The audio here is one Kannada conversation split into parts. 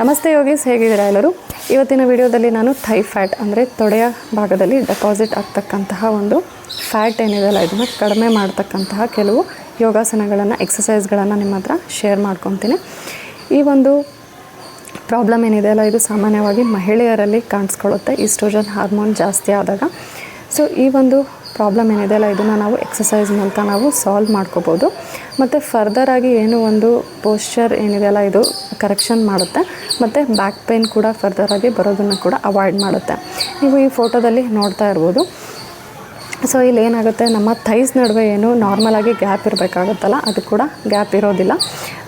ನಮಸ್ತೆ ಯೋಗೀಸ್, ಹೇಗಿದ್ದೀರಾ ಎಲ್ಲರೂ? ಇವತ್ತಿನ ವಿಡಿಯೋದಲ್ಲಿ ನಾನು ಥೈ ಫ್ಯಾಟ್ ಅಂದರೆ ತೊಡೆಯ ಭಾಗದಲ್ಲಿ ಡೆಪಾಸಿಟ್ ಆಗ್ತಕ್ಕಂತಹ ಒಂದು ಫ್ಯಾಟ್ ಏನಿದೆಯಲ್ಲ ಇದನ್ನು ಕಡಿಮೆ ಮಾಡ್ತಕ್ಕಂತಹ ಕೆಲವು ಯೋಗಾಸನಗಳನ್ನು ಎಕ್ಸಸೈಸ್ಗಳನ್ನು ನಿಮ್ಮ ಹತ್ರ ಶೇರ್ ಮಾಡ್ಕೊತೀನಿ. ಈ ಒಂದು ಪ್ರಾಬ್ಲಮ್ ಏನಿದೆಯಲ್ಲ ಇದು ಸಾಮಾನ್ಯವಾಗಿ ಮಹಿಳೆಯರಲ್ಲಿ ಕಾಣಿಸ್ಕೊಳ್ಳುತ್ತೆ. ಈಸ್ಟ್ರೋಜನ್ ಹಾರ್ಮೋನ್ ಜಾಸ್ತಿ ಆದಾಗ. ಸೊ ಈ ಒಂದು ಪ್ರಾಬ್ಲಮ್ ಏನಿದೆಯಲ್ಲ ಇದನ್ನು ನಾವು ಎಕ್ಸಸೈಸ್ ಮೂಲಕ ನಾವು ಸಾಲ್ವ್ ಮಾಡ್ಕೋಬೋದು. ಮತ್ತು ಫರ್ದರಾಗಿ ಏನು ಒಂದು ಪೋಶ್ಚರ್ ಏನಿದೆಯಲ್ಲ ಇದು ಕರೆಕ್ಷನ್ ಮಾಡುತ್ತೆ. ಮತ್ತು ಬ್ಯಾಕ್ ಪೇನ್ ಕೂಡ ಫರ್ದರಾಗಿ ಬರೋದನ್ನು ಕೂಡ ಅವಾಯ್ಡ್ ಮಾಡುತ್ತೆ. ನೀವು ಈ ಫೋಟೋದಲ್ಲಿ ನೋಡ್ತಾ ಇರ್ಬೋದು. ಸೊ ಇಲ್ಲಿ ಏನಾಗುತ್ತೆ? ನಮ್ಮ ಥೈಸ್ ನಡುವೆ ಏನು ನಾರ್ಮಲಾಗಿ ಗ್ಯಾಪ್ ಇರಬೇಕಾಗುತ್ತಲ್ಲ, ಅದು ಕೂಡ ಗ್ಯಾಪ್ ಇರೋದಿಲ್ಲ.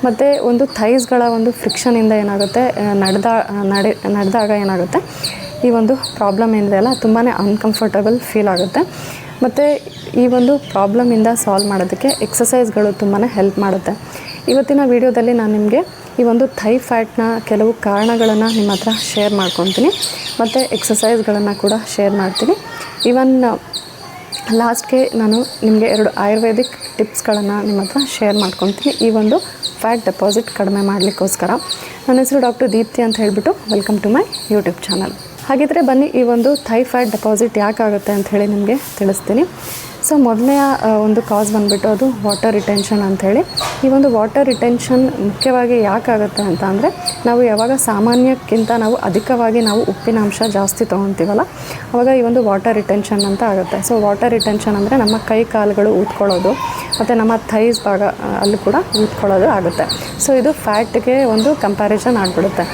ಮತ್ತು ಒಂದು ಥೈಸ್ಗಳ ಒಂದು ಫ್ರಿಕ್ಷನಿಂದ ಏನಾಗುತ್ತೆ? ನಡೆದ, ನಡೆ, ನಡೆದಾಗ ಏನಾಗುತ್ತೆ? ಈ ಒಂದು ಪ್ರಾಬ್ಲಮ್ ಏನಿದೆಯಲ್ಲ ತುಂಬಾ ಅನ್ಕಂಫರ್ಟಬಲ್ ಫೀಲ್ ಆಗುತ್ತೆ. ಮತ್ತು ಈ ಒಂದು ಪ್ರಾಬ್ಲಮಿಂದ ಸಾಲ್ವ್ ಮಾಡೋದಕ್ಕೆ ಎಕ್ಸಸೈಸ್ಗಳು ತುಂಬಾ ಹೆಲ್ಪ್ ಮಾಡುತ್ತೆ. ಇವತ್ತಿನ ವಿಡಿಯೋದಲ್ಲಿ ನಾನು ನಿಮಗೆ ಈ ಒಂದು ಥೈ ಫ್ಯಾಟ್ನ ಕೆಲವು ಕಾರಣಗಳನ್ನು ನಿಮ್ಮ ಹತ್ರ ಶೇರ್ ಮಾಡ್ಕೊತೀನಿ. ಮತ್ತು ಎಕ್ಸಸೈಸ್ಗಳನ್ನು ಕೂಡ ಶೇರ್ ಮಾಡ್ತೀನಿ. ಇವನ್ ಲಾಸ್ಟ್ಗೆ ನಾನು ನಿಮಗೆ ಎರಡು ಆಯುರ್ವೇದಿಕ್ ಟಿಪ್ಸ್ಗಳನ್ನು ನಿಮ್ಮ ಹತ್ರ ಶೇರ್ ಮಾಡ್ಕೊತೀನಿ. ಈ ಒಂದು ಫ್ಯಾಟ್ ಡೆಪಾಸಿಟ್ ಕಡಿಮೆ ಮಾಡಲಿಕ್ಕೋಸ್ಕರ. ನನ್ನ ಹೆಸರು ಡಾಕ್ಟರ್ ದೀಪ್ತಿ ಅಂತ ಹೇಳಿಬಿಟ್ಟು welcome to my YouTube channel ಹಾಗಿದ್ರೆ ಬನ್ನಿ, ಈ ಒಂದು ಥೈ ಫ್ಯಾಟ್ ಡೆಪಾಸಿಟ್ ಯಾಕಾಗುತ್ತೆ ಅಂತ ಹೇಳಿ ನಿಮಗೆ ತಿಳಿಸ್ತೀನಿ. ಸೊ ಮೊದಲನೆಯ ಒಂದು ಕಾಸ್ ಬಂದುಬಿಟ್ಟು ಅದು ವಾಟರ್ ರಿಟೆನ್ಷನ್ ಅಂಥೇಳಿ. ಈ ಒಂದು ವಾಟರ್ ರಿಟೆನ್ಷನ್ ಮುಖ್ಯವಾಗಿ ಯಾಕಾಗುತ್ತೆ ಅಂತ ಅಂದರೆ, ನಾವು ಯಾವಾಗ ಸಾಮಾನ್ಯಕ್ಕಿಂತ ನಾವು ಅಧಿಕವಾಗಿ ನಾವು ಉಪ್ಪಿನ ಅಂಶ ಜಾಸ್ತಿ ತೊಗೊತೀವಲ್ಲ ಆವಾಗ ಈ ಒಂದು ವಾಟರ್ ರಿಟೆನ್ಷನ್ ಅಂತ ಆಗುತ್ತೆ. ಸೊ ವಾಟರ್ ರಿಟೆನ್ಷನ್ ಅಂದರೆ ನಮ್ಮ ಕೈ ಕಾಲುಗಳು ಊದ್ಕೊಳ್ಳೋದು, ಮತ್ತು ನಮ್ಮ ಥೈಸ್ ಭಾಗ ಅಲ್ಲೂ ಕೂಡ ಊದ್ಕೊಳ್ಳೋದು ಆಗುತ್ತೆ. ಸೊ ಇದು ಫ್ಯಾಟ್ಗೆ ಒಂದು ಕಂಪ್ಯಾರಿಸನ್ ಆಗಿಬಿಡುತ್ತೆ.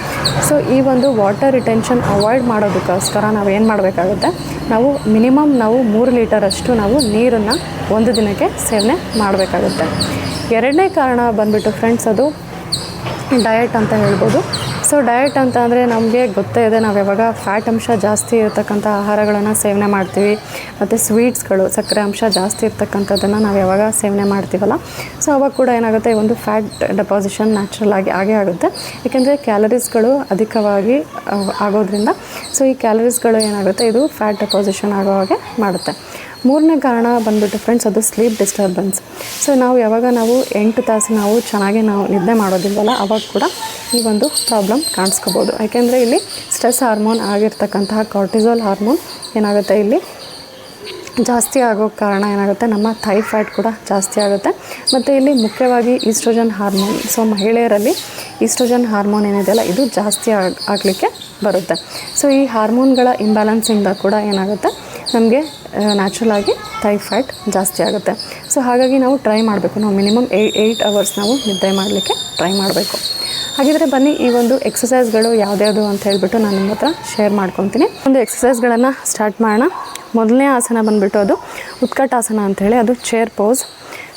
ಸೊ ಈ ಒಂದು ವಾಟರ್ ರಿಟೆನ್ಷನ್ ಅವಾಯ್ಡ್ ಮಾಡೋದಕ್ಕೋಸ್ಕರ ನಾವು ಏನು ಮಾಡಬೇಕಾಗುತ್ತೆ, ನಾವು ಮಿನಿಮಮ್ ನಾವು ಮೂರು ಲೀಟರಷ್ಟು ನಾವು ನೀರನ್ನು ಒಂದು ದಿನಕ್ಕೆ ಸೇವನೆ ಮಾಡಬೇಕಾಗುತ್ತೆ. ಎರಡನೇ ಕಾರಣ ಬಂದುಬಿಟ್ಟು ಫ್ರೆಂಡ್ಸ್ ಅದು ಡಯಟ್ ಅಂತ ಹೇಳ್ಬೋದು. ಸೊ ಡಯಟ್ ಅಂತ ಅಂದರೆ ನಮಗೆ ಗೊತ್ತೇ ಇದೆ, ನಾವು ಯಾವಾಗ ಫ್ಯಾಟ್ ಅಂಶ ಜಾಸ್ತಿ ಇರತಕ್ಕಂಥ ಆಹಾರಗಳನ್ನು ಸೇವನೆ ಮಾಡ್ತೀವಿ, ಮತ್ತು ಸ್ವೀಟ್ಸ್ಗಳು ಸಕ್ಕರೆ ಅಂಶ ಜಾಸ್ತಿ ಇರ್ತಕ್ಕಂಥದ್ದನ್ನು ನಾವು ಯಾವಾಗ ಸೇವನೆ ಮಾಡ್ತೀವಲ್ಲ ಸೊ ಅವಾಗ ಕೂಡ ಏನಾಗುತ್ತೆ ಒಂದು ಫ್ಯಾಟ್ ಡೆಪಾಸಿಷನ್ ನ್ಯಾಚುರಲ್ ಆಗಿ ಆಗೇ ಆಗುತ್ತೆ. ಏಕೆಂದರೆ ಕ್ಯಾಲರೀಸ್ಗಳು ಅಧಿಕವಾಗಿ ಆಗೋದ್ರಿಂದ ಸೊ ಈ ಕ್ಯಾಲರೀಸ್ಗಳು ಏನಾಗುತ್ತೆ, ಇದು ಫ್ಯಾಟ್ ಡೆಪಾಸಿಷನ್ ಆಗೋ ಹಾಗೆ ಮಾಡುತ್ತೆ. ಮೂರನೇ ಕಾರಣ ಬಂದುಬಿಟ್ಟು ಫ್ರೆಂಡ್ಸ್ ಅದು ಸ್ಲೀಪ್ ಡಿಸ್ಟರ್ಬೆನ್ಸ್ ಸೊ ನಾವು ಯಾವಾಗ ನಾವು ಎಂಟು ತಾಸು ನಾವು ಚೆನ್ನಾಗಿ ನಾವು ನಿದ್ದೆ ಮಾಡೋದಿಲ್ವಲ್ಲ, ಅವಾಗ ಕೂಡ ಈ ಒಂದು ಪ್ರಾಬ್ಲಮ್ ಕಾಣಿಸ್ಕೋಬೋದು. ಯಾಕೆಂದರೆ ಇಲ್ಲಿ ಸ್ಟ್ರೆಸ್ ಹಾರ್ಮೋನ್ ಆಗಿರ್ತಕ್ಕಂತಹ ಕಾರ್ಟಿಸೋಲ್ ಹಾರ್ಮೋನ್ ಏನಾಗುತ್ತೆ ಇಲ್ಲಿ? ಜಾಸ್ತಿ ಆಗೋ ಕಾರಣ ಏನಾಗುತ್ತೆ? ನಮ್ಮ ಥೈಫಾಯ್ಡ್ ಕೂಡ ಜಾಸ್ತಿ ಆಗುತ್ತೆ. ಮತ್ತು ಇಲ್ಲಿ ಮುಖ್ಯವಾಗಿ ಈಸ್ಟ್ರೋಜನ್ ಹಾರ್ಮೋನ್ ಸೊ ಮಹಿಳೆಯರಲ್ಲಿ ಈಸ್ಟ್ರೋಜನ್ ಹಾರ್ಮೋನ್ ಏನಿದೆಯಲ್ಲ ಇದು ಜಾಸ್ತಿ ಆಗ್, ಆಗಲಿಕ್ಕೆ ಬರುತ್ತೆ. ಸೊ ಈ ಹಾರ್ಮೋನ್ಗಳ ಇಂಬ್ಯಾಲೆನ್ಸಿಂದ ಕೂಡ ಏನಾಗುತ್ತೆ? ನಮಗೆ ನ್ಯಾಚುರಲಾಗಿ ಥೈ ಫ್ಯಾಟ್ ಜಾಸ್ತಿ ಆಗುತ್ತೆ. ಸೊ ಹಾಗಾಗಿ ನಾವು ಟ್ರೈ ಮಾಡಬೇಕು. ನಾವು ಮಿನಿಮಮ್ ಏ ಏಯ್ಟ್ ಅವರ್ಸ್ ನಾವು ನಿದ್ದೆ ಮಾಡಲಿಕ್ಕೆ ಟ್ರೈ ಮಾಡಬೇಕು. ಹಾಗಿದ್ರೆ ಬನ್ನಿ, ಈ ಒಂದು ಎಕ್ಸಸೈಸ್ಗಳು ಯಾವ್ದ್ಯಾವುದು ಅಂತ ಹೇಳ್ಬಿಟ್ಟು ನಾನು ನಿಮ್ಮ ಹತ್ರ ಶೇರ್ ಮಾಡ್ಕೊತೀನಿ ಒಂದು ಎಕ್ಸಸೈಸ್ಗಳನ್ನು ಸ್ಟಾರ್ಟ್ ಮಾಡೋಣ. ಮೊದಲನೇ ಆಸನ ಬಂದುಬಿಟ್ಟು ಅದು ಉತ್ಕಟಾಸನ ಅಂಥೇಳಿ ಅದು ಚೇರ್ ಪೋಸ್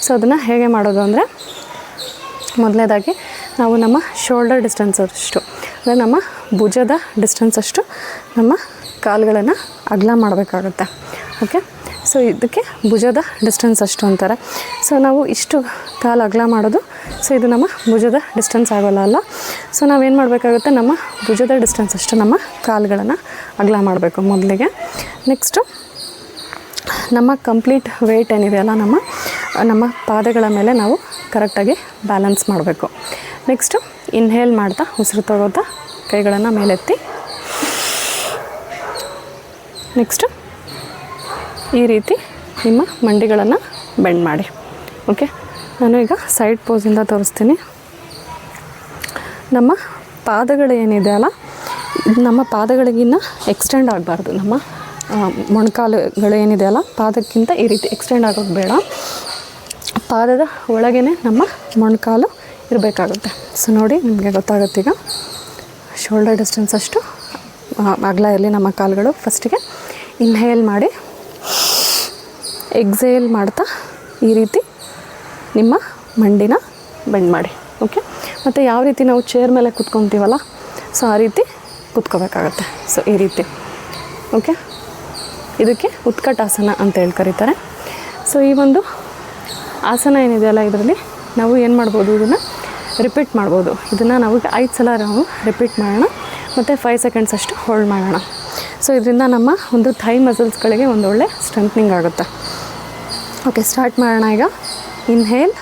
ಸೊ ಅದನ್ನು ಹೇಗೆ ಮಾಡೋದು ಅಂದರೆ, ಮೊದಲನೇದಾಗಿ ನಾವು ನಮ್ಮ ಶೋಲ್ಡರ್ ಡಿಸ್ಟೆನ್ಸ್ ಅಷ್ಟು, ಅಂದರೆ ನಮ್ಮ ಭುಜದ ಡಿಸ್ಟೆನ್ಸ್ ಅಷ್ಟು ನಮ್ಮ ಕಾಲುಗಳನ್ನು ಅಗಲ ಮಾಡಬೇಕಾಗುತ್ತೆ. ಓಕೆ ಸೊ ಇದಕ್ಕೆ ಭುಜದ ಡಿಸ್ಟೆನ್ಸ್ ಅಷ್ಟು ಅಂತಾರೆ. ಸೊ ನಾವು ಇಷ್ಟು ಕಾಲು ಅಗಲ ಮಾಡೋದು. ಸೊ ಇದು ನಮ್ಮ ಭುಜದ ಡಿಸ್ಟೆನ್ಸ್ ಆಗೋಲ್ಲ ಅಲ್ಲ. ಸೊ ನಾವೇನು ಮಾಡಬೇಕಾಗುತ್ತೆ? ನಮ್ಮ ಭುಜದ ಡಿಸ್ಟೆನ್ಸ್ ಅಷ್ಟು ನಮ್ಮ ಕಾಲುಗಳನ್ನು ಅಗಲ ಮಾಡಬೇಕು ಮೊದಲಿಗೆ. ನೆಕ್ಸ್ಟು ನಮ್ಮ ಕಂಪ್ಲೀಟ್ ವೆಯ್ಟ್ ಏನಿದೆಯಲ್ಲ ನಮ್ಮ ನಮ್ಮ ಪಾದಗಳ ಮೇಲೆ ನಾವು ಕರೆಕ್ಟಾಗಿ ಬ್ಯಾಲೆನ್ಸ್ ಮಾಡಬೇಕು. ನೆಕ್ಸ್ಟು ಇನ್ಹೇಲ್ ಮಾಡ್ತಾ ಉಸಿರು ತಗೋತಾ ಕೈಗಳನ್ನು ಮೇಲೆತ್ತಿ ನೆಕ್ಸ್ಟು ಈ ರೀತಿ ನಿಮ್ಮ ಮಂಡಿಗಳನ್ನು ಬೆಂಡ್ ಮಾಡಿ. ಓಕೆ ನಾನು ಈಗ ಸೈಡ್ ಪೋಸಿಂದ ತೋರಿಸ್ತೀನಿ. ನಮ್ಮ ಪಾದಗಳು ಏನಿದೆ ಅಲ್ಲ, ನಮ್ಮ ಪಾದಗಳಿಗಿನ್ನ ಎಕ್ಸ್ಟೆಂಡ್ ಆಗಬಾರ್ದು. ನಮ್ಮ ಮೊಣಕಾಲುಗಳು ಏನಿದೆ ಅಲ್ಲ, ಪಾದಕ್ಕಿಂತ ಈ ರೀತಿ ಎಕ್ಸ್ಟೆಂಡ್ ಆಗೋದು ಬೇಡ. ಪಾದದ ಒಳಗೇ ನಮ್ಮ ಮೊಣಕಾಲು ಇರಬೇಕಾಗುತ್ತೆ. ಸೊ ನೋಡಿ ನಿಮಗೆ ಗೊತ್ತಾಗುತ್ತೆ ಈಗ ಶೋಲ್ಡರ್ ಡಿಸ್ಟೆನ್ಸ್ ಅಷ್ಟು ಅಗಲ ಇರಲಿ ನಮ್ಮ ಕಾಲುಗಳು ಫಸ್ಟಿಗೆ ಇನ್ಹೇಲ್ ಮಾಡಿ. ಎಕ್ಸೇಲ್ ಮಾಡ್ತಾ ಈ ರೀತಿ ನಿಮ್ಮ ಮಂಡಿನ ಬೆಂಡ್ ಮಾಡಿ. ಓಕೆ ಮತ್ತು ಯಾವ ರೀತಿ ನಾವು ಚೇರ್ ಮೇಲೆ ಕುತ್ಕೊತೀವಲ್ಲ ಸೊ ಆ ರೀತಿ ಕುತ್ಕೋಬೇಕಾಗತ್ತೆ. ಸೊ ಈ ರೀತಿ. ಓಕೆ ಇದಕ್ಕೆ ಉತ್ಕಟಾಸನ ಅಂತ ಹೇಳಿ ಕರೀತಾರೆ. ಸೊ ಈ ಒಂದು ಆಸನ ಏನಿದೆಯಲ್ಲ ಇದರಲ್ಲಿ, ನಾವು ಏನು ಮಾಡ್ಬೋದು, ಇದನ್ನು ರಿಪೀಟ್ ಮಾಡ್ಬೋದು. ಇದನ್ನು ನಾವು ಐದು ಸಲ ನಾವು ರಿಪೀಟ್ ಮಾಡೋಣ. ಮತ್ತು ಫೈವ್ ಸೆಕೆಂಡ್ಸ್ ಅಷ್ಟು ಹೋಲ್ಡ್ ಮಾಡೋಣ. ಸೊ ಇದರಿಂದ ನಮ್ಮ ಒಂದು ಥೈ ಮಸಲ್ಸ್ಗಳಿಗೆ ಒಳ್ಳೆ ಸ್ಟ್ರೆಂತ್ನಿಂಗ್ ಆಗುತ್ತೆ. ಓಕೆ ಸ್ಟಾರ್ಟ್ ಮಾಡೋಣ ಈಗ. Inhale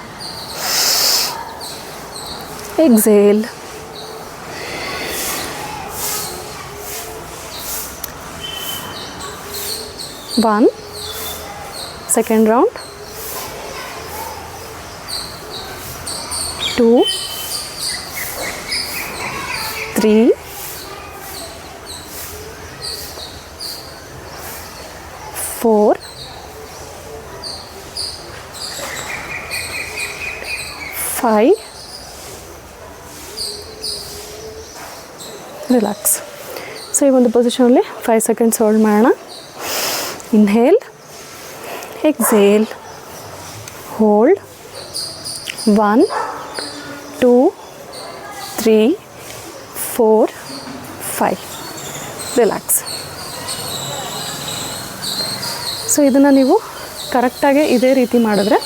exhale one second round two three ಈ ಒಂದು ಪೊಸಿಷನಲ್ಲಿ ಫೈವ್ ಸೆಕೆಂಡ್ಸ್ ಹೋಲ್ಡ್ ಮಾಡೋಣ. Inhale exhale hold one two three four five relax so ಇದನ್ನು ನೀವು ಕರೆಕ್ಟಾಗಿ ಇದೇ ರೀತಿ ಮಾಡಿದ್ರೆ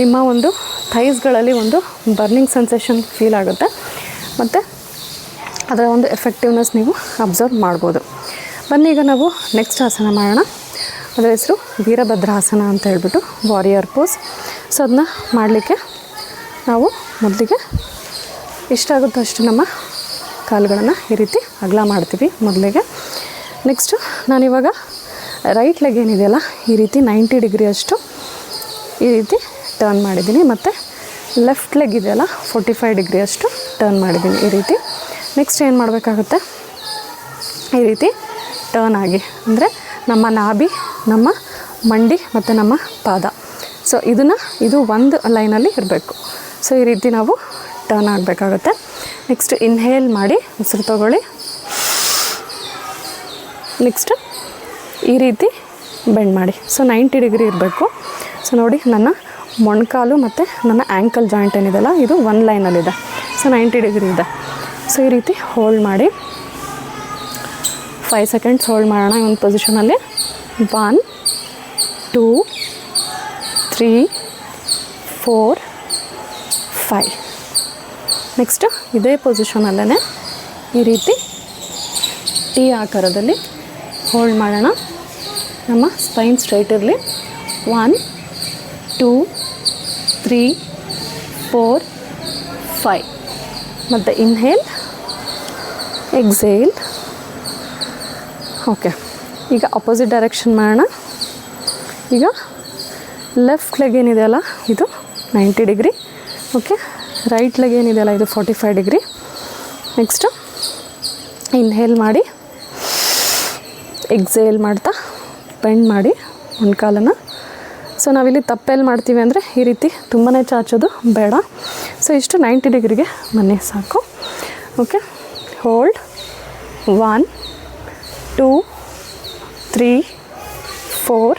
ನಿಮ್ಮ ಒಂದು ಥೈಸ್ಗಳಲ್ಲಿ ಒಂದು ಬರ್ನಿಂಗ್ ಸೆನ್ಸೇಷನ್ ಫೀಲ್ ಆಗುತ್ತೆ. ಮತ್ತು ಅದರ ಒಂದು ಎಫೆಕ್ಟಿವ್ನೆಸ್ ನೀವು ಅಬ್ಸರ್ವ್ ಮಾಡ್ಬೋದು. ಬನ್ನಿ ಈಗ ನಾವು ನೆಕ್ಸ್ಟ್ ಆಸನ ಮಾಡೋಣ. ಅದರ ಹೆಸರು ವೀರಭದ್ರಾಸನ ಅಂತ ಹೇಳ್ಬಿಟ್ಟು ವಾರಿಯರ್ ಪೋಸ್ ಸೊ ಅದನ್ನ ಮಾಡಲಿಕ್ಕೆ ನಾವು ಮೊದಲಿಗೆ ಎಷ್ಟಾಗುತ್ತೋ ಅಷ್ಟು ನಮ್ಮ ಕಾಲುಗಳನ್ನು ಈ ರೀತಿ ಅಗಲ ಮಾಡ್ತೀವಿ ಮೊದಲಿಗೆ. ನೆಕ್ಸ್ಟು ನಾನಿವಾಗ ರೈಟ್ ಲೆಗ್ ಏನಿದೆಯಲ್ಲ, ಈ ರೀತಿ ನೈಂಟಿ ಡಿಗ್ರಿ ಅಷ್ಟು ಈ ರೀತಿ ಟರ್ನ್ ಮಾಡಿದ್ದೀನಿ. ಮತ್ತು ಲೆಫ್ಟ್ ಲೆಗ್ ಇದೆಯಲ್ಲ ಫೋರ್ಟಿ ಫೈವ್ ಡಿಗ್ರಿ ಅಷ್ಟು ಟರ್ನ್ ಮಾಡಿದ್ದೀನಿ ಈ ರೀತಿ. ನೆಕ್ಸ್ಟ್ ಏನು ಮಾಡಬೇಕಾಗುತ್ತೆ? ಈ ರೀತಿ ಟರ್ನ್ ಆಗಿ. ಅಂದರೆ ನಮ್ಮ ನಾಭಿ, ನಮ್ಮ ಮಂಡಿ ಮತ್ತು ನಮ್ಮ ಪಾದ. ಸೊ ಇದನ್ನು ಇದು ಒಂದು ಲೈನಲ್ಲಿ ಇರಬೇಕು ಸೊ ಈ ರೀತಿ ನಾವು ಟರ್ನ್ ಆಗಬೇಕಾಗುತ್ತೆ. ನೆಕ್ಸ್ಟ್ ಇನ್ಹೇಲ್ ಮಾಡಿ, ಉಸಿರು ತಗೊಳ್ಳಿ. ನೆಕ್ಸ್ಟ್ ಈ ರೀತಿ ಬೆಂಡ್ ಮಾಡಿ. ಸೊ ನೈಂಟಿ ಡಿಗ್ರಿ ಇರಬೇಕು. ಸೊ ನೋಡಿ ನನ್ನ ಮೊಣಕಾಲು ಮತ್ತು ನನ್ನ ಆ್ಯಂಕಲ್ ಜಾಯಿಂಟ್ ಏನಿದೆಲ್ಲ ಇದು ಒನ್ ಲೈನಲ್ಲಿದೆ ಸೊ ನೈಂಟಿ ಡಿಗ್ರಿ ಇದೆ. ಸೊ ಈ ರೀತಿ ಹೋಲ್ಡ್ ಮಾಡಿ ಫೈವ್ ಸೆಕೆಂಡ್ಸ್ ಹೋಲ್ಡ್ ಮಾಡೋಣ ಈ ಒಂದು ಪೊಸಿಷನಲ್ಲಿ one two three four five next ಇದೇ ಪೊಸಿಷನಲ್ಲೇ ಈ ರೀತಿ ಟಿ ಆಕಾರದಲ್ಲಿ ಹೋಲ್ಡ್ ಮಾಡೋಣ. ನಮ್ಮ ಸ್ಪೈನ್ ಸ್ಟ್ರೈಟ್ ಇರಲಿ. One two three four five ಮತ್ತು ಇನ್ಹೇಲ್ ಎಕ್ಸೇಲ್ ಓಕೆ ಈಗ ಅಪೋಸಿಟ್ ಡೈರೆಕ್ಷನ್ ಮಾಡೋಣ. ಈಗ ಲೆಫ್ಟ್ ಲೆಗ್ ಏನಿದೆಯಲ್ಲ ಇದು ninety degree okay right leg ಏನಿದೆಯಲ್ಲ ಇದು forty five degree next inhale ಮಾಡಿ ಎಕ್ಸೇಲ್ ಮಾಡ್ತಾ ಬೆಂಡ್ ಮಾಡಿ ಮೊಣಕಾಲನ್ನು ಸೊ ನಾವಿಲ್ಲಿ ತಪ್ಪೆಲ್ಲಿ ಮಾಡ್ತೀವಿ ಅಂದರೆ ಈ ರೀತಿ ತುಂಬಾ ಚಾಚೋದು ಬೇಡ. ಸೊ ಇಷ್ಟು ನೈಂಟಿ ಡಿಗ್ರಿಗೆ ಮನೆ ಸಾಕು. Okay hold one two three four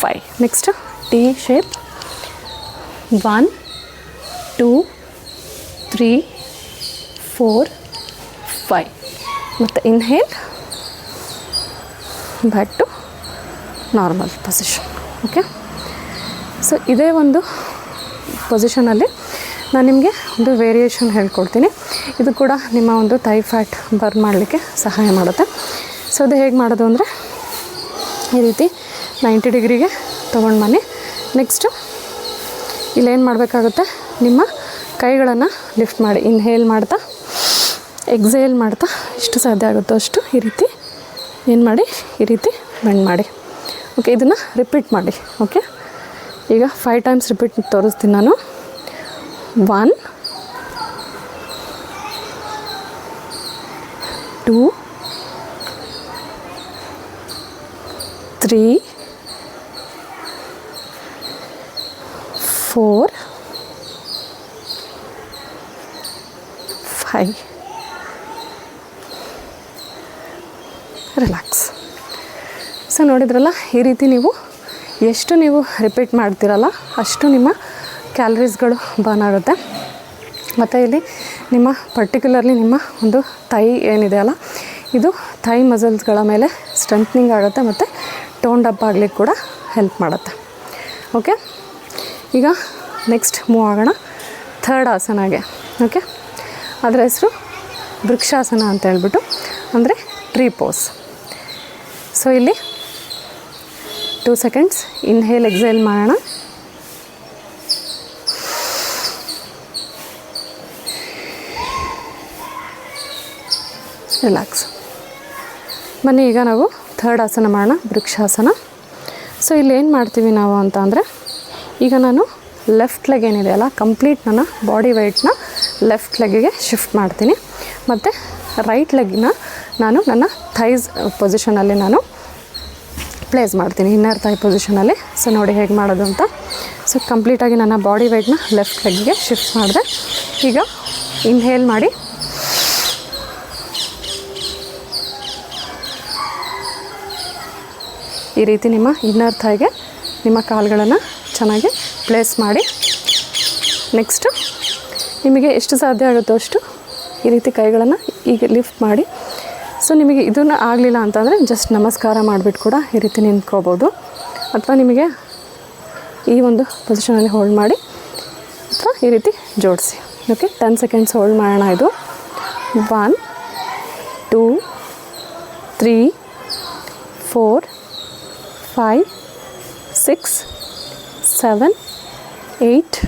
five next T shape one two three four five ಮತ್ತು inhale back to normal position okay so ಇದೇ ಒಂದು ಪೊಸಿಷನಲ್ಲಿ ನಾನು ನಿಮಗೆ ಒಂದು ವೇರಿಯೇಷನ್ ಹೇಳ್ಕೊಡ್ತೀನಿ. ಇದು ಕೂಡ ನಿಮ್ಮ ಒಂದು ಥೈ ಫ್ಯಾಟ್ ಬರ್ನ್ ಮಾಡಲಿಕ್ಕೆ ಸಹಾಯ ಮಾಡುತ್ತೆ. ಸೊ ಅದು ಹೇಗೆ ಮಾಡೋದು ಅಂದರೆ, ಈ ರೀತಿ ನೈಂಟಿ ಡಿಗ್ರಿಗೆ ತೊಗೊಂಡು ಬನ್ನಿ. ನೆಕ್ಸ್ಟು ಇಲ್ಲೇನು ಮಾಡಬೇಕಾಗುತ್ತೆ? ನಿಮ್ಮ ಕೈಗಳನ್ನು ಲಿಫ್ಟ್ ಮಾಡಿ ಇನ್ಹೇಲ್ ಮಾಡ್ತಾ ಎಕ್ಸೇಲ್ ಮಾಡ್ತಾ ಎಷ್ಟು ಸಾಧ್ಯ ಆಗುತ್ತೋ ಅಷ್ಟು ಈ ರೀತಿ ಏನು ಮಾಡಿ, ಈ ರೀತಿ ಬೆಂಡ್ ಮಾಡಿ. ಓಕೆ ಇದನ್ನು ರಿಪೀಟ್ ಮಾಡಿ ಓಕೆ ಈಗ ಫೈವ್ ಟೈಮ್ಸ್ ರಿಪೀಟ್ ತೋರಿಸ್ತೀನಿ ನಾನು. One two three four five relax so ನೋಡಿದ್ರಲ್ಲ, ಈ ರೀತಿ ನೀವು ಎಷ್ಟು ನೀವು ರಿಪೀಟ್ ಮಾಡ್ತೀರಲ್ಲ, ಅಷ್ಟು ನಿಮ್ಮ ಕ್ಯಾಲರೀಸ್ಗಳು ಬರ್ನ್ ಆಗುತ್ತೆ. ಮತ್ತು ಇಲ್ಲಿ ನಿಮ್ಮ ಪರ್ಟಿಕ್ಯುಲರ್ಲಿ ನಿಮ್ಮ ಒಂದು ಥೈ ಏನಿದೆ ಅಲ್ಲ, ಇದು ಥೈ ಮಸಲ್ಸ್ಗಳ ಮೇಲೆ ಸ್ಟ್ರೆಂತ್ನಿಂಗ್ ಆಗುತ್ತೆ ಮತ್ತು ಟೋನ್ ಅಪ್ ಆಗಲಿಕ್ಕೆ ಕೂಡ ಹೆಲ್ಪ್ ಮಾಡುತ್ತೆ. ಓಕೆ ಈಗ ನೆಕ್ಸ್ಟ್ ಮೂವ್ ಆಗೋಣ. ಥರ್ಡ್ ಆಸನಾಗೆ ಓಕೆ ಅದರ ಹೆಸರು ವೃಕ್ಷಾಸನ ಅಂತ ಹೇಳ್ಬಿಟ್ಟು, ಅಂದರೆ ಟ್ರೀ ಪೋಸ್ ಸೊ ಇಲ್ಲಿ ಟೂ ಸೆಕೆಂಡ್ಸ್ ಇನ್ಹೇಲ್ ಎಕ್ಸೇಲ್ ಮಾಡೋಣ. ರಿಲ್ಯಾಕ್ಸ್ ಬನ್ನಿ, ಈಗ ನಾವು ಥರ್ಡ್ ಆಸನ ಮಾಡೋಣ, ವೃಕ್ಷಾಸನ. ಸೊ ಇಲ್ಲಿ ಏನು ಮಾಡ್ತೀವಿ ನಾವು ಅಂತ ಅಂದರೆ, ಈಗ ನಾನು ಲೆಫ್ಟ್ ಲೆಗ್ ಏನಿದೆ ಅಲ್ಲ ಕಂಪ್ಲೀಟ್ ನನ್ನ ಬಾಡಿ ವೆಯ್ಟ್ನ ಲೆಫ್ಟ್ ಲೆಗ್ಗೆ ಶಿಫ್ಟ್ ಮಾಡ್ತೀನಿ. ಮತ್ತು ರೈಟ್ ಲೆಗ್ನ ನಾನು ನನ್ನ ಥೈಸ್ ಪೊಸಿಷನಲ್ಲಿ ನಾನು ಪ್ಲೇಸ್ ಮಾಡ್ತೀನಿ ಇನ್ನರ್ ಥೈ ಪೊಸಿಷನಲ್ಲಿ ಸೊ ನೋಡಿ ಹೇಗೆ ಮಾಡೋದು ಅಂತ. ಸೊ ಕಂಪ್ಲೀಟಾಗಿ ನನ್ನ ಬಾಡಿ ವೆಯ್ಟ್ನ ಲೆಫ್ಟ್ ಲೆಗ್ಗೆ ಶಿಫ್ಟ್ ಮಾಡಿದೆ. ಈಗ ಇನ್ಹೇಲ್ ಮಾಡಿ ಈ ರೀತಿ ನಿಮ್ಮ ಇನ್ನರ್ ಥೈಗೆ ನಿಮ್ಮ ಕಾಲುಗಳನ್ನು ಚೆನ್ನಾಗಿ ಪ್ಲೇಸ್ ಮಾಡಿ. ನೆಕ್ಸ್ಟು ನಿಮಗೆ ಎಷ್ಟು ಸಾಧ್ಯ ಆಗುತ್ತೋ ಅಷ್ಟು ಈ ರೀತಿ ಕೈಗಳನ್ನು ಈಗ ಲಿಫ್ಟ್ ಮಾಡಿ. ಸೊ ನಿಮಗೆ ಇದನ್ನು ಆಗಲಿಲ್ಲ ಅಂತಂದರೆ ಜಸ್ಟ್ ನಮಸ್ಕಾರ ಮಾಡಿಬಿಟ್ಟು ಕೂಡ ಈ ರೀತಿ ನಿಂತ್ಕೋಬೋದು. ಅಥವಾ ನಿಮಗೆ ಈ ಒಂದು ಪೊಸಿಷನಲ್ಲಿ ಹೋಲ್ಡ್ ಮಾಡಿ. ಅಥವಾ ಈ ರೀತಿ ಜೋಡಿಸಿ. ಓಕೆ ಟೆನ್ ಸೆಕೆಂಡ್ಸ್ ಹೋಲ್ಡ್ ಮಾಡೋಣ ಇದು. One two three four five six seven eight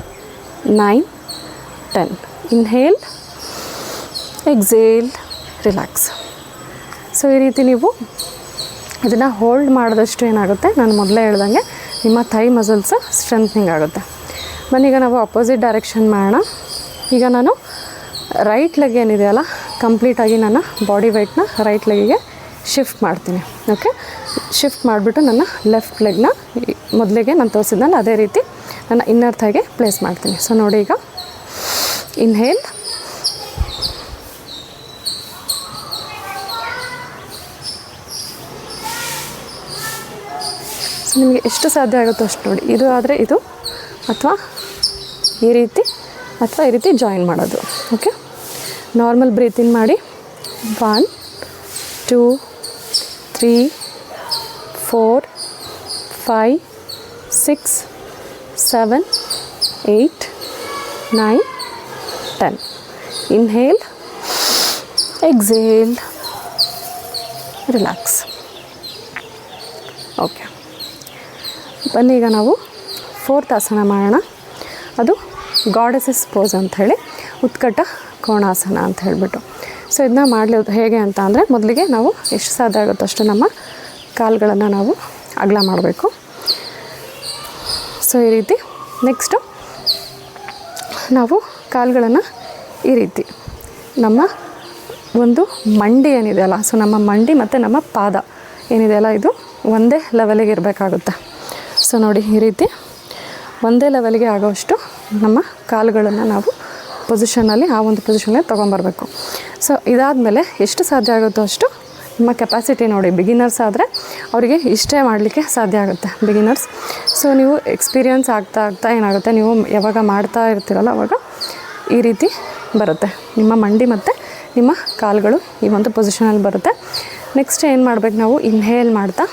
nine ten inhale exhale relax so ಈ ರೀತಿ ನೀವು ಇದನ್ನು ಹೋಲ್ಡ್ ಮಾಡಿದಷ್ಟು ಏನಾಗುತ್ತೆ? ನಾನು ಮೊದಲೇ ಹೇಳ್ದಂಗೆ ನಿಮ್ಮ ಥೈ ಮಸಲ್ಸ್ ಸ್ಟ್ರೆಂತ್ನಿಂಗ್ ಆಗುತ್ತೆ. ಬನ್ನೀಗ ನಾವು ಅಪೋಸಿಟ್ ಡೈರೆಕ್ಷನ್ ಮಾಡೋಣ. ಈಗ ನಾನು ರೈಟ್ ಲೆಗ್ ಏನಿದೆಯಲ್ಲ ಕಂಪ್ಲೀಟಾಗಿ ನನ್ನ ಬಾಡಿ ವೆಯ್ಟ್ನ ರೈಟ್ ಲೆಗಿಗೆ ಶಿಫ್ಟ್ ಮಾಡ್ತೀನಿ, ಓಕೆ? ಶಿಫ್ಟ್ ಮಾಡಿಬಿಟ್ಟು ನನ್ನ ಲೆಫ್ಟ್ ಲೆಗ್ನ, ಮೊದಲಿಗೆ ನಾನು ತೋರಿಸಿದ್ನಲ್ಲ ಅದೇ ರೀತಿ ನನ್ನ ಇನ್ನರ್ ಥೈಗೆ ಪ್ಲೇಸ್ ಮಾಡ್ತೀನಿ. ಸೊ ನೋಡಿ ಈಗ ಇನ್ಹೇಲ್ ನಿಮಗೆ ಎಷ್ಟು ಸಾಧ್ಯ ಆಗುತ್ತೋ ಅಷ್ಟು ನೋಡಿ. ಇದು ಆದರೆ ಇದು, ಅಥವಾ ಈ ರೀತಿ, ಅಥವಾ ಈ ರೀತಿ ಜಾಯಿನ್ ಮಾಡೋದು, ಓಕೆ? ನಾರ್ಮಲ್ ಬ್ರೀತಿಂಗ್ ಮಾಡಿ one two three, four, five, six, seven, eight, nine, ten. Inhale, exhale, relax. Okay. ಬನ್ನಿ ಈಗ ನಾವು ಫೋರ್ತ್ ಆಸನ ಮಾಡೋಣ. ಅದು ಗಾಡೆಸಸ್ ಪೋಸ್ ಅಂಥೇಳಿ, ಉತ್ಕಟ ಕೋಣಾಸನ ಅಂತ ಹೇಳಿಬಿಟ್ಟು ಸೊ ಇದನ್ನ ಮಾಡಲಿ ಹೇಗೆ ಅಂತ ಅಂದರೆ ಮೊದಲಿಗೆ ನಾವು ಎಷ್ಟು ಸಾಧ್ಯ ಆಗುತ್ತೋ ಅಷ್ಟು ನಮ್ಮ ಕಾಲುಗಳನ್ನು ನಾವು ಅಗಲ ಮಾಡಬೇಕು. ಸೊ ಈ ರೀತಿ ನೆಕ್ಸ್ಟು ನಾವು ಕಾಲುಗಳನ್ನು ಈ ರೀತಿ ನಮ್ಮ ಒಂದು ಮಂಡಿ ಏನಿದೆಯಲ್ಲ ಸೊ ನಮ್ಮ ಮಂಡಿ ಮತ್ತು ನಮ್ಮ ಪಾದ ಏನಿದೆಯಲ್ಲ ಇದು ಒಂದೇ ಲೆವೆಲಿಗೆ ಇರಬೇಕಾಗುತ್ತೆ. ಸೊ ನೋಡಿ ಈ ರೀತಿ ಒಂದೇ ಲೆವೆಲಿಗೆ ಆಗೋಷ್ಟು ನಮ್ಮ ಕಾಲುಗಳನ್ನು ನಾವು ಪೊಸಿಷನಲ್ಲಿ ಆ ಒಂದು ಪೊಸಿಷನಲ್ಲಿ ತೊಗೊಂಬರ್ಬೇಕು ಸೊ ಇದಾದಮೇಲೆ ಎಷ್ಟು ಸಾಧ್ಯ ಆಗುತ್ತೋ ಅಷ್ಟು ನಿಮ್ಮ ಕೆಪಾಸಿಟಿ ನೋಡಿ ಬಿಗಿನರ್ಸ್ ಆದರೆ ಅವರಿಗೆ ಇಷ್ಟೇ ಮಾಡಲಿಕ್ಕೆ ಸಾಧ್ಯ ಆಗುತ್ತೆ ಬಿಗಿನರ್ಸ್ ಸೊ ನೀವು ಎಕ್ಸ್ಪೀರಿಯನ್ಸ್ ಆಗ್ತಾ ಆಗ್ತಾ ಏನಾಗುತ್ತೆ, ನೀವು ಯಾವಾಗ ಮಾಡ್ತಾ ಇರ್ತೀರಲ್ಲ, ಅವಾಗ ಈ ರೀತಿ ಬರುತ್ತೆ. ನಿಮ್ಮ ಮಂಡಿ ಮತ್ತು ನಿಮ್ಮ ಕಾಲುಗಳು ಈ ಒಂದು ಪೊಸಿಷನಲ್ಲಿ ಬರುತ್ತೆ. ನೆಕ್ಸ್ಟ್ ಏನು ಮಾಡ್ಬೇಕು ನಾವು? ಇನ್ಹೇಲ್ ಮಾಡ್ತಾ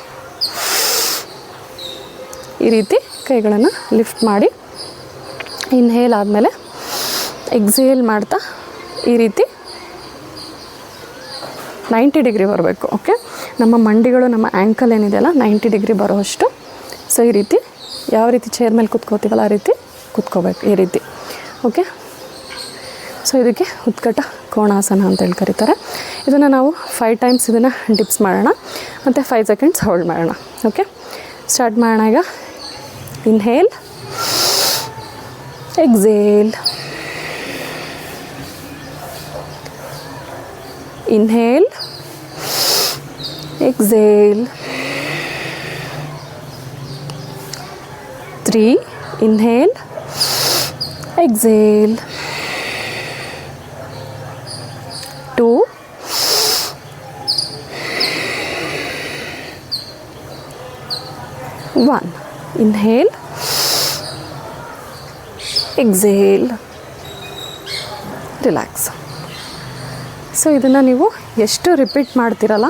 ಈ ರೀತಿ ಕೈಗಳನ್ನು ಲಿಫ್ಟ್ ಮಾಡಿ ಇನ್ಹೇಲ್ ಆದಮೇಲೆ ಎಕ್ಸೇಲ್ ಮಾಡ್ತಾ ಈ ರೀತಿ ನೈಂಟಿ ಡಿಗ್ರಿ ಬರಬೇಕು ಓಕೆ ನಮ್ಮ ಮಂಡಿಗಳು, ನಮ್ಮ ಆ್ಯಂಕಲ್ ಏನಿದೆಯಲ್ಲ ನೈಂಟಿ ಡಿಗ್ರಿ ಬರೋಷ್ಟು ಸೊ ಈ ರೀತಿ, ಯಾವ ರೀತಿ ಚೇರ್ ಮೇಲೆ ಕುತ್ಕೋತೀವಲ್ಲ, ಆ ರೀತಿ ಕುತ್ಕೋಬೇಕು, ಈ ರೀತಿ ಓಕೆ ಸೊ ಇದಕ್ಕೆ ಉತ್ಕಟ ಕೋಣಾಸನ ಅಂತ ಹೇಳಿ ಕರೀತಾರೆ. ಇದನ್ನು ನಾವು ಫೈವ್ ಟೈಮ್ಸ್ ಇದನ್ನು ಡಿಪ್ಸ್ ಮಾಡೋಣ, ಮತ್ತು ಫೈವ್ ಸೆಕೆಂಡ್ಸ್ ಹೋಲ್ಡ್ ಮಾಡೋಣ ಓಕೆ ಸ್ಟಾರ್ಟ್ ಮಾಡೋಣ ಈಗ. Inhale exhale Inhale, exhale. Three, inhale, exhale. Two, one. Inhale, exhale, relax. So ಇದನ್ನು ನೀವು ಎಷ್ಟು ರಿಪೀಟ್ ಮಾಡ್ತೀರಲ್ಲ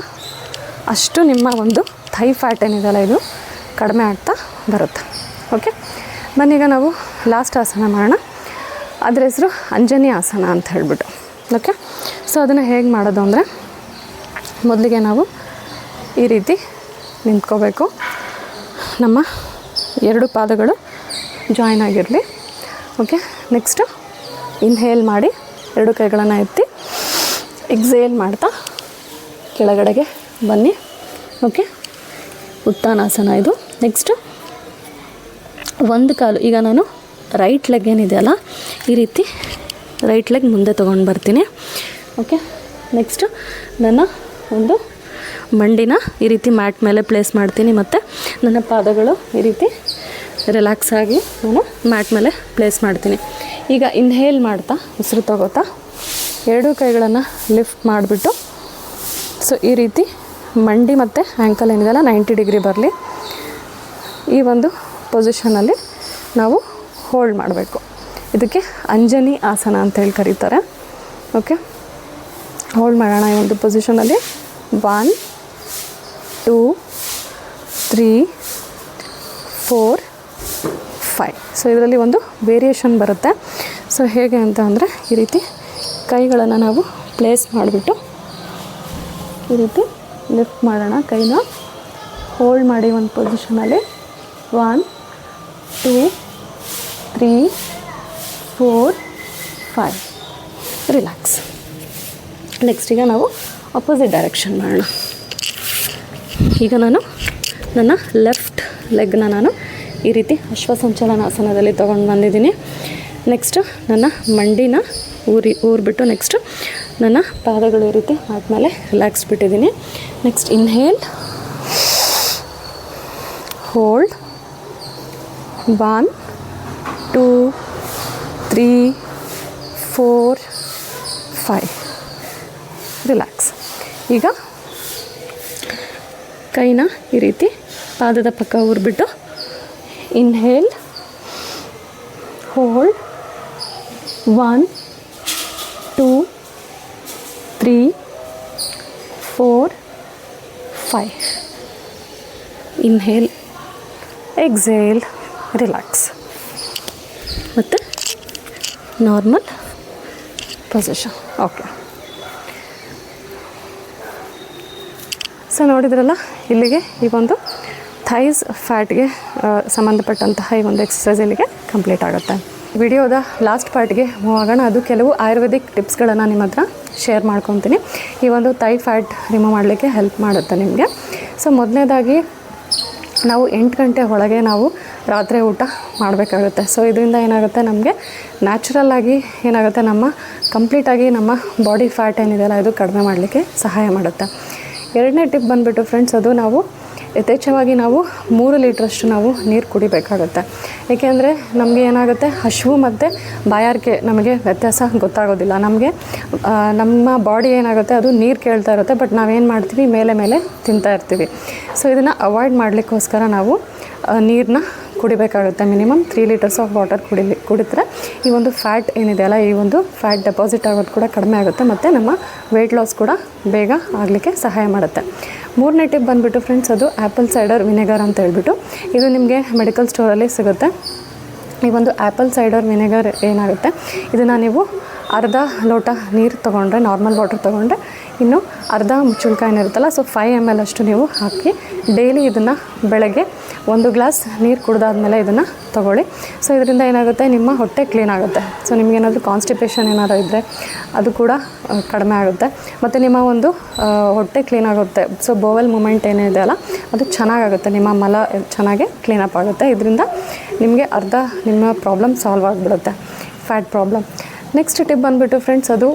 ಅಷ್ಟು ನಿಮ್ಮ ಒಂದು ಥೈ ಫ್ಯಾಟ್ ಏನಿದೆಯಲ್ಲ ಇದು ಕಡಿಮೆ ಆಗ್ತಾ ಬರುತ್ತೆ. ಓಕೆ ಬನ್ನೀಗ ನಾವು ಲಾಸ್ಟ್ ಆಸನ ಮಾಡೋಣ. ಅದ್ರ ಹೆಸರು ಅಂಜನಿ ಆಸನ ಅಂತ ಹೇಳ್ಬಿಟ್ಟು. ಓಕೆ ಸೊ ಅದನ್ನು ಹೇಗೆ ಮಾಡೋದು ಅಂದರೆ ಮೊದಲಿಗೆ ನಾವು ಈ ರೀತಿ ನಿಂತ್ಕೋಬೇಕು. ನಮ್ಮ ಎರಡು ಪಾದಗಳು ಜಾಯಿನ್ ಆಗಿರಲಿ. ಓಕೆ ನೆಕ್ಸ್ಟು ಇನ್ಹೇಲ್ ಮಾಡಿ ಎರಡು ಕೈಗಳನ್ನು ಎತ್ತಿ ಎಕ್ಸೇಲ್ ಮಾಡ್ತಾ, ಕೆಳಗಡೆಗೆ ಬನ್ನಿ. ಓಕೆ ಉತ್ತಾನಾಸನ ಇದು. ನೆಕ್ಸ್ಟು ಒಂದು ಕಾಲು. ಈಗ ನಾನು ರೈಟ್ ಲೆಗ್ ಏನಿದೆಯಲ್ಲ ಈ ರೀತಿ ರೈಟ್ ಲೆಗ್ ಮುಂದೆ ತೊಗೊಂಡು ಬರ್ತೀನಿ. ಓಕೆ ನೆಕ್ಸ್ಟು ನನ್ನ ಒಂದು ಮಂಡಿನ ಈ ರೀತಿ ಮ್ಯಾಟ್ ಮೇಲೆ ಪ್ಲೇಸ್ ಮಾಡ್ತೀನಿ ಮತ್ತು ನನ್ನ ಪಾದಗಳು ಈ ರೀತಿ ರಿಲ್ಯಾಕ್ಸ್ ಆಗಿ ನಾನು ಮ್ಯಾಟ್ ಮೇಲೆ ಪ್ಲೇಸ್ ಮಾಡ್ತೀನಿ. ಈಗ ಇನ್ಹೇಲ್ ಮಾಡ್ತಾ, ಉಸಿರು ತಗೋತಾ. ಎರಡೂ ಕೈಗಳನ್ನು ಲಿಫ್ಟ್ ಮಾಡಿಬಿಟ್ಟು ಸೊ ಈ ರೀತಿ ಮಂಡಿ ಮತ್ತು ಆ್ಯಂಕಲ್ ಏನಿದೆಲ್ಲ ನೈಂಟಿ ಡಿಗ್ರಿ ಬರಲಿ. ಈ ಒಂದು ಪೊಸಿಷನಲ್ಲಿ ನಾವು ಹೋಲ್ಡ್ ಮಾಡಬೇಕು. ಇದಕ್ಕೆ ಅಂಜನಿ ಆಸನ ಅಂತ ಹೇಳಿ ಕರೀತಾರೆ. ಓಕೆ ಹೋಲ್ಡ್ ಮಾಡೋಣ ಈ ಒಂದು ಪೊಸಿಷನಲ್ಲಿ one two three four five so ಇದರಲ್ಲಿ ಒಂದು ವೇರಿಯೇಷನ್ ಬರುತ್ತೆ. ಸೊ ಹೇಗೆ ಅಂತ ಅಂದರೆ ಈ ರೀತಿ ಕೈಗಳನ್ನು ನಾವು ಪ್ಲೇಸ್ ಮಾಡಿಬಿಟ್ಟು ಈ ರೀತಿ ಲಿಫ್ಟ್ ಮಾಡೋಣ. ಕೈನ ಹೋಲ್ಡ್ ಮಾಡಿ ಒಂದು ಪೊಸಿಷನಲ್ಲಿ one two three four five relax next ಈಗ ನಾವು ಅಪೋಸಿಟ್ ಡೈರೆಕ್ಷನ್ ಮಾಡೋಣ. ಈಗ ನಾನು ನನ್ನ ಲೆಫ್ಟ್ ಲೆಗ್ನ ನಾನು ಈ ರೀತಿ ಅಶ್ವಸಂಚಲನಾಸನದಲ್ಲಿ ತೊಗೊಂಡು ಬಂದಿದ್ದೀನಿ. ನೆಕ್ಸ್ಟು ನನ್ನ ಮಂಡಿನ ಊರಿ ಊರಿಬಿಟ್ಟು ನೆಕ್ಸ್ಟು ನನ್ನ ಪಾದಗಳು ಈ ರೀತಿ ಆದಮೇಲೆ ರಿಲ್ಯಾಕ್ಸ್ ಬಿಟ್ಟಿದ್ದೀನಿ. Next inhale hold one two three four five relax ಈಗ ಕೈನ ಈ ರೀತಿ ಪಾದದ ಪಕ್ಕ ಊರಿಬಿಟ್ಟು inhale hold one three, four, five. Inhale, exhale, relax. ಮತ್ತು ನಾರ್ಮಲ್ ಪೊಸಿಷನ್. ಓಕೆ. ಸೊ ನೋಡಿದ್ರಲ್ಲ, ಇಲ್ಲಿಗೆ ಈ ಒಂದು ಥೈಸ್ ಫ್ಯಾಟ್ಗೆ ಸಂಬಂಧಪಟ್ಟಂತಹ ಈ ಒಂದು ಎಕ್ಸಸೈಸ್ ಇಲ್ಲಿಗೆ ಕಂಪ್ಲೀಟ್ ಆಗುತ್ತೆ. ವಿಡಿಯೋದ ಲಾಸ್ಟ್ ಪಾರ್ಟ್ಗೆ ಮೂವ್ ಆಗೋಣ ಅದು ಕೆಲವು ಆಯುರ್ವೇದಿಕ್ ಟಿಪ್ಸ್ಗಳನ್ನು ನಿಮ್ಮ ಹತ್ರ ಶೇರ್ ಮಾಡ್ಕೊತೀನಿ. ಈ ಒಂದು ತೈ ಫ್ಯಾಟ್ ರಿಮೂವ್ ಮಾಡಲಿಕ್ಕೆ ಹೆಲ್ಪ್ ಮಾಡುತ್ತೆ ನಿಮಗೆ. ಸೊ, ಮೊದಲನೇದಾಗಿ ನಾವು ಎಂಟು ಗಂಟೆ ಒಳಗೆ ನಾವು ರಾತ್ರಿ ಊಟ ಮಾಡಬೇಕಾಗುತ್ತೆ. ಸೊ, ಇದರಿಂದ ಏನಾಗುತ್ತೆ ನಮಗೆ? ನ್ಯಾಚುರಲ್ಲಾಗಿ ಏನಾಗುತ್ತೆ? ನಮ್ಮ ಕಂಪ್ಲೀಟಾಗಿ ನಮ್ಮ ಬಾಡಿ ಫ್ಯಾಟ್ ಏನಿದೆಯಲ್ಲ, ಇದು ಕಡಿಮೆ ಮಾಡಲಿಕ್ಕೆ ಸಹಾಯ ಮಾಡುತ್ತೆ. ಎರಡನೇ ಟಿಪ್ ಬಂದುಬಿಟ್ಟು ಫ್ರೆಂಡ್ಸ್ ಅದು ನಾವು ಯಥೇಚ್ಛವಾಗಿ ನಾವು ಮೂರು ಲೀಟ್ರಷ್ಟು ನಾವು ನೀರು ಕುಡಿಬೇಕಾಗುತ್ತೆ. ಏಕೆಂದರೆ ನಮಗೆ ಏನಾಗುತ್ತೆ, ಹಶುವು ಮತ್ತು ಬಾಯಾರಿಕೆ ನಮಗೆ ವ್ಯತ್ಯಾಸ ಗೊತ್ತಾಗೋದಿಲ್ಲ. ನಮಗೆ ನಮ್ಮ ಬಾಡಿ ಏನಾಗುತ್ತೆ, ಅದು ನೀರು ಕೇಳ್ತಾ ಇರುತ್ತೆ, ಬಟ್ ನಾವೇನು ಮಾಡ್ತೀವಿ, ಮೇಲೆ ಮೇಲೆ ತಿಂತಾ ಇರ್ತೀವಿ. ಸೊ ಇದನ್ನು ಅವಾಯ್ಡ್ ಮಾಡಲಿಕ್ಕೋಸ್ಕರ ನಾವು ನೀರನ್ನ ಕುಡಿಬೇಕಾಗುತ್ತೆ. Minimum three litres of water ಕುಡಿಲಿ ಕುಡಿದ್ರೆ ಈ ಒಂದು ಫ್ಯಾಟ್ ಏನಿದೆಯಲ್ಲ ಈ ಒಂದು ಫ್ಯಾಟ್ ಡೆಪಾಸಿಟ್ ಆಗೋದು ಕೂಡ ಕಡಿಮೆ ಆಗುತ್ತೆ, ಮತ್ತು ನಮ್ಮ ವೆಯ್ಟ್ ಲಾಸ್ ಕೂಡ ಬೇಗ ಆಗಲಿಕ್ಕೆ ಸಹಾಯ ಮಾಡುತ್ತೆ. ಮೂರನೇ ಟಿಪ್ ಬಂದುಬಿಟ್ಟು ಫ್ರೆಂಡ್ಸ್ ಅದು ಆ್ಯಪಲ್ ಸೈಡರ್ ವಿನೆಗರ್ ಅಂತ ಹೇಳ್ಬಿಟ್ಟು. ಇದು ನಿಮಗೆ ಮೆಡಿಕಲ್ ಸ್ಟೋರಲ್ಲಿ ಸಿಗುತ್ತೆ. ಈ ಒಂದು ಆ್ಯಪಲ್ ಸೈಡರ್ ವಿನೆಗರ್ ಏನಾಗುತ್ತೆ? ಇದನ್ನು ನೀವು ಅರ್ಧ ಲೋಟ ನೀರು ತೊಗೊಂಡ್ರೆ ನಾರ್ಮಲ್ ವಾಟರ್ ತೊಗೊಂಡ್ರೆ, ಇನ್ನು ಅರ್ಧ ಮುಚ್ಚುಳ್ಕಾಯಿ ಏನಿರುತ್ತಲ್ಲ ಸೊ ಫೈವ್ ಎಂ ಎಲ್ ಅಷ್ಟು ನೀವು ಹಾಕಿ ಡೈಲಿ ಇದನ್ನು ಬೆಳಗ್ಗೆ ಒಂದು ಗ್ಲಾಸ್ ನೀರು ಕುಡ್ದಾದ್ಮೇಲೆ ಇದನ್ನು ತೊಗೊಳ್ಳಿ. ಸೊ ಇದರಿಂದ ಏನಾಗುತ್ತೆ? ನಿಮ್ಮ ಹೊಟ್ಟೆ ಕ್ಲೀನ್ ಆಗುತ್ತೆ. ಸೊ ನಿಮಗೇನಾದರೂ ಕಾನ್ಸ್ಟಿಪೇಷನ್ ಏನಾದರೂ ಇದ್ದರೆ ಅದು ಕೂಡ ಕಡಿಮೆ ಆಗುತ್ತೆ. ಮತ್ತು ನಿಮ್ಮ ಒಂದು ಹೊಟ್ಟೆ ಕ್ಲೀನ್ ಆಗುತ್ತೆ. ಸೊ ಬೋವೆಲ್ ಮೂಮೆಂಟ್ ಏನಿದೆ ಅಲ್ಲ, ಅದು ಚೆನ್ನಾಗಾಗುತ್ತೆ. ನಿಮ್ಮ ಮಲ ಚೆನ್ನಾಗಿ ಕ್ಲೀನಪ್ ಆಗುತ್ತೆ. ಇದರಿಂದ ನಿಮಗೆ ಅರ್ಧ ನಿಮ್ಮ ಪ್ರಾಬ್ಲಮ್ ಸಾಲ್ವ್ ಆಗಿಬಿಡುತ್ತೆ. ಫ್ಯಾಟ್ ಪ್ರಾಬ್ಲಮ್ ನೆಕ್ಸ್ಟ್ ಟಿಪ್ ಬಂದುಬಿಟ್ಟು ಫ್ರೆಂಡ್ಸ್ ಅದು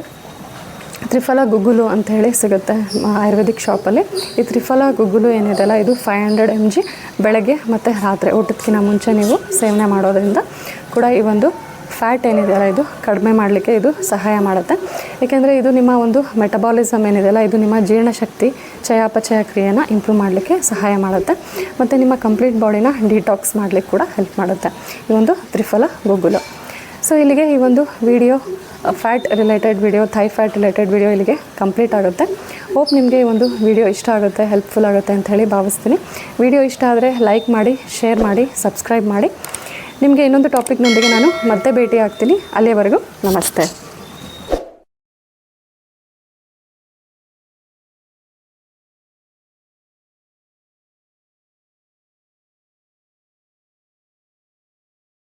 ತ್ರಿಫಲ ಗುಗ್ಗುಲು ಅಂತ ಹೇಳಿ ಸಿಗುತ್ತೆ ಆಯುರ್ವೇದಿಕ್ ಶಾಪಲ್ಲಿ ಈ ತ್ರಿಫಲ ಗುಗ್ಗುಲು ಏನಿದೆಯಲ್ಲ ಇದು ಫೈವ್ ಹಂಡ್ರೆಡ್ ಎಂ ಜಿ ಬೆಳಗ್ಗೆ ಮತ್ತು ರಾತ್ರಿ ಊಟದಕ್ಕಿಂತ ಮುಂಚೆ ನೀವು ಸೇವನೆ ಮಾಡೋದ್ರಿಂದ ಕೂಡ ಈ ಒಂದು ಫ್ಯಾಟ್ ಏನಿದೆಯಲ್ಲ ಇದು ಕಡಿಮೆ ಮಾಡಲಿಕ್ಕೆ ಇದು ಸಹಾಯ ಮಾಡುತ್ತೆ. ಏಕೆಂದರೆ ಇದು ನಿಮ್ಮ ಒಂದು ಮೆಟಬಾಲಿಸಮ್ ಏನಿದೆಯಲ್ಲ ಇದು ನಿಮ್ಮ ಜೀರ್ಣಶಕ್ತಿ, ಚಯಾಪಚಯ ಕ್ರಿಯೆನ ಇಂಪ್ರೂವ್ ಮಾಡಲಿಕ್ಕೆ ಸಹಾಯ ಮಾಡುತ್ತೆ. ಮತ್ತು ನಿಮ್ಮ ಕಂಪ್ಲೀಟ್ ಬಾಡಿನ ಡಿಟಾಕ್ಸ್ ಮಾಡಲಿಕ್ಕೆ ಕೂಡ ಹೆಲ್ಪ್ ಮಾಡುತ್ತೆ. ಈ ಒಂದು ತ್ರಿಫಲ ಗುಗ್ಗುಲು ಸೊ ಇಲ್ಲಿಗೆ ಈ ಒಂದು video fat related video, thigh fat related video ಇಲ್ಲಿಗೆ ಕಂಪ್ಲೀಟ್ ಆಗುತ್ತೆ. ಹೋಪ್ ನಿಮಗೆ ಈ ಒಂದು ವಿಡಿಯೋ ಇಷ್ಟ ಆಗುತ್ತೆ, ಹೆಲ್ಪ್ಫುಲ್ ಆಗುತ್ತೆ ಅಂತ ಹೇಳಿ ಭಾವಿಸ್ತೀನಿ. ವಿಡಿಯೋ ಇಷ್ಟ ಆದರೆ ಲೈಕ್ ಮಾಡಿ, ಶೇರ್ ಮಾಡಿ, ಸಬ್ಸ್ಕ್ರೈಬ್ ಮಾಡಿ. ನಿಮಗೆ ಇನ್ನೊಂದು ಟಾಪಿಕ್ನೊಂದಿಗೆ ನಾನು ಮತ್ತೆ ಭೇಟಿ ಆಗ್ತೀನಿ ಅಲ್ಲಿಯವರೆಗೂ ನಮಸ್ತೆ.